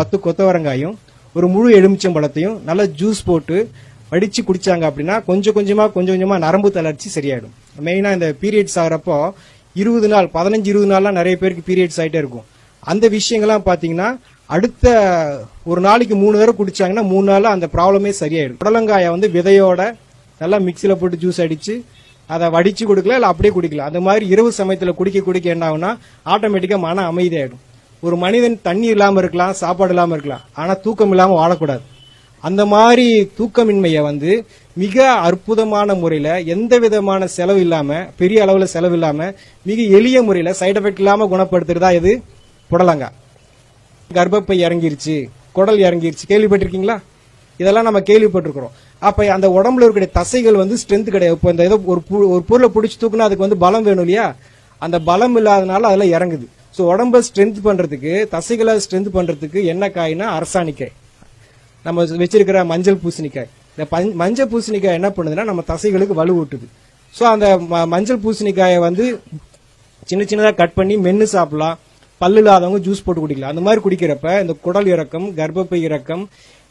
பத்து கொத்தவரங்காயும் ஒரு முழு எலுமிச்சம்பழத்தையும் நல்லா ஜூஸ் போட்டு வடிச்சு குடிச்சாங்க அப்படின்னா கொஞ்சம் கொஞ்சமா கொஞ்சம் கொஞ்சமா நரம்பு தளர்ச்சி சரியாயிடும். மெயினா இந்த பீரியட்ஸ் ஆகிறப்போ இருபது நாள் பதினஞ்சு இருபது நாள்லாம் நிறைய பேருக்கு பீரியட்ஸ் ஆகிட்டே இருக்கும். அந்த விஷயங்கள்லாம் பாத்தீங்கன்னா அடுத்த ஒரு நாளைக்கு மூணு தடவை குடிச்சாங்கன்னா மூணு நாள் அந்த ப்ராப்ளமே சரியாயிடும். புடலங்காயை வந்து விதையோட நல்லா மிக்சியில போட்டு ஜூஸ் அடிச்சு அதை வடிச்சு கொடுக்கல இல்ல அப்படியே குடிக்கலாம் அந்த மாதிரி இரவு சமயத்துல குடிக்க குடிக்க என்ன ஆகுனா ஆட்டோமேட்டிக்கா மன அமைதியாயிடும். ஒரு மனிதன் தண்ணி இல்லாமல் இருக்கலாம் சாப்பாடு இல்லாமல் இருக்கலாம் ஆனால் தூக்கம் இல்லாமல் வாழக்கூடாது. அந்த மாதிரி தூக்கமின்மையை வந்து மிக அற்புதமான முறையில் எந்த விதமான செலவு இல்லாமல் பெரிய அளவில் செலவு இல்லாமல் மிக எளிய முறையில் சைடு எஃபெக்ட் இல்லாமல் குணப்படுத்துறதா இது? புடலங்க. கர்ப்பப்பை இறங்கிருச்சு குடல் இறங்கிருச்சு. கேள்விப்பட்டிருக்கீங்களா? இதெல்லாம் நம்ம கேள்விப்பட்டிருக்கிறோம். அப்போ அந்த உடம்புல இருக்கிற தசைகள் வந்து ஸ்ட்ரென்த் கிடையாது. இப்போ இந்த ஏதோ ஒரு ஒரு பொருளை பிடிச்சி தூக்குனா அதுக்கு வந்து பலம் வேணும் இல்லையா? அந்த பலம் இல்லாதனால அதில் இறங்குது. ஸோ உடம்ப ஸ்ட்ரென்த் பண்றதுக்கு தசைகளை ஸ்ட்ரென்த் பண்றதுக்கு என்ன காய்னா அரசாணிக்காய். நம்ம வச்சிருக்கிற மஞ்சள் பூசணிக்காய். இந்த மஞ்சள் பூசணிக்காய் என்ன பண்ணுதுன்னா நம்ம தசைகளுக்கு வலுவூட்டுது ஸோ அந்த ம- மஞ்சள் பூசணிக்காயை வந்து சின்ன சின்னதாக கட் பண்ணி மென்று சாப்பிடலாம். பல்லு இல்லாதவங்க ஜூஸ் போட்டு குடிக்கலாம். அந்த மாதிரி குடிக்கிறப்ப இந்த குடல் இறக்கம் கர்ப்பப்பை இறக்கம்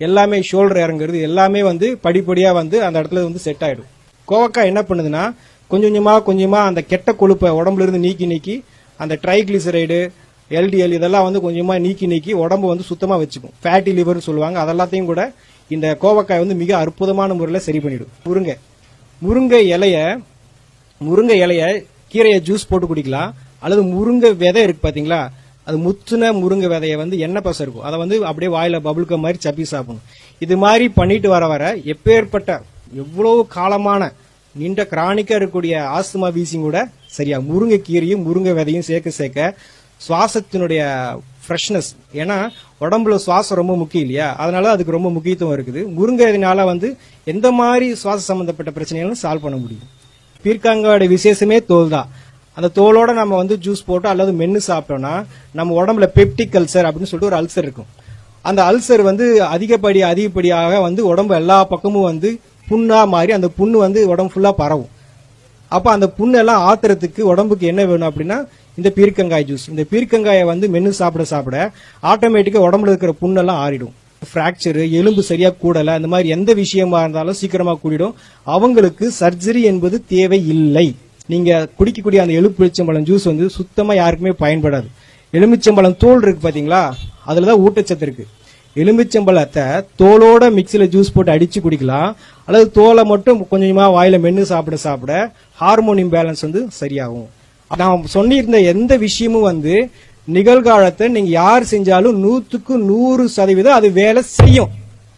எல்லாமே ஷோல்டர் இறங்குறது எல்லாமே வந்து படிப்படியாக வந்து அந்த இடத்துல வந்து செட் ஆகிடும் கோவக்காய் என்ன பண்ணுதுன்னா கொஞ்சம் கொஞ்சமாக கொஞ்சமாக அந்த கெட்ட கொழுப்பை உடம்புல இருந்து நீக்கி நீக்கி அந்த ட்ரைகிளிசரைடு எல்டிஎல் இதெல்லாம் வந்து கொஞ்சமா நீக்கி நீக்கி உடம்பு வந்து சுத்தமா வச்சுக்கும். ஃபேட்டி லிவர்னு சொல்லுவாங்க. அதெல்லாத்தையும் கூட இந்த கோவக்காய் வந்து மிக அற்புதமான முறையில் சரி பண்ணிடும். முருங்கை. முருங்கை இலைய முருங்கை இலைய கீரையை ஜூஸ் போட்டு குடிக்கலாம். அல்லது முருங்கை விதை இருக்கு பாத்தீங்களா? அது முத்துன முருங்கை விதையை வந்து எண்ணெய் பசம் இருக்கும் அதை வந்து அப்படியே வாயில பபுள்க மாதிரி சப்பி சாப்பிடணும். இது மாதிரி பண்ணிட்டு வர வர எப்பேற்பட்ட எவ்வளவு காலமான நீண்ட கிரானிக்கா இருக்கக்கூடிய ஆஸ்துமா வீசிங் கூட சரியா? முருங்கை கீரையும் முருங்கை விதையும் சேர்க்க சேர்க்க சுவாசத்தினுடைய ஃப்ரெஷ்னஸ் ஏன்னா உடம்புல சுவாசம் ரொம்ப முக்கியம் இல்லையா? அதனால அதுக்கு ரொம்ப முக்கியத்துவம் இருக்குது. முருங்கைனால வந்து எந்த மாதிரி சுவாச சம்பந்தப்பட்ட பிரச்சனைகளும் சால்வ் பண்ண முடியும். பீர்க்காங்கோட விசேஷமே தோல் தான். அந்த தோலோட நம்ம வந்து ஜூஸ் போட்டு அல்லது மென்னு சாப்பிட்டோம்னா நம்ம உடம்புல பெப்டிக் அல்சர் அப்படின்னு சொல்லிட்டு ஒரு அல்சர் இருக்கும். அந்த அல்சர் வந்து அதிகப்படி அதிகப்படியாக வந்து உடம்பு எல்லா பக்கமும் வந்து புண்ணா மாறி அந்த புண்ணு வந்து உடம்பு ஃபுல்லா பரவும். அப்ப அந்த புண்ணெல்லாம் ஆத்துறதுக்கு உடம்புக்கு என்ன வேணும் அப்படின்னா இந்த பீர்க்கங்காய் ஜூஸ் இந்த பீர்க்கங்காயை வந்து மென்னு சாப்பிட சாப்பிட ஆட்டோமேட்டிக்கா உடம்புல இருக்கிற புண்ணெல்லாம் ஆறிடும். பிராக்சர் எலும்பு சரியா கூடல அந்த மாதிரி எந்த விஷயமா இருந்தாலும் சீக்கிரமா கூடிடும். அவங்களுக்கு சர்ஜரி என்பது தேவை இல்லை நீங்க குடிக்கக்கூடிய அந்த எலுமிச்சம்பழம் ஜூஸ் வந்து சுத்தமா யாருக்குமே பயன்படாது. எலுமிச்சம்பழம் தோல் இருக்கு பாத்தீங்களா? அதுலதான் ஊட்டச்சத்து இருக்கு. எலுமிச்சம்பழத்தை தோலோட மிக்சியில் ஜூஸ் போட்டு அடிச்சு குடிக்கலாம். அல்லது தோலை மட்டும் கொஞ்சமாக வாயில் மென்று சாப்பிட சாப்பிட ஹார்மோன் இம்பேலன்ஸ் வந்து சரியாகும். நான் சொல்லியிருந்த எந்த விஷயமும் வந்து நிகழ்காலத்தை நீங்கள் யார் செஞ்சாலும் நூற்றுக்கு நூறு சதவீதம் அது வேலை செய்யும்.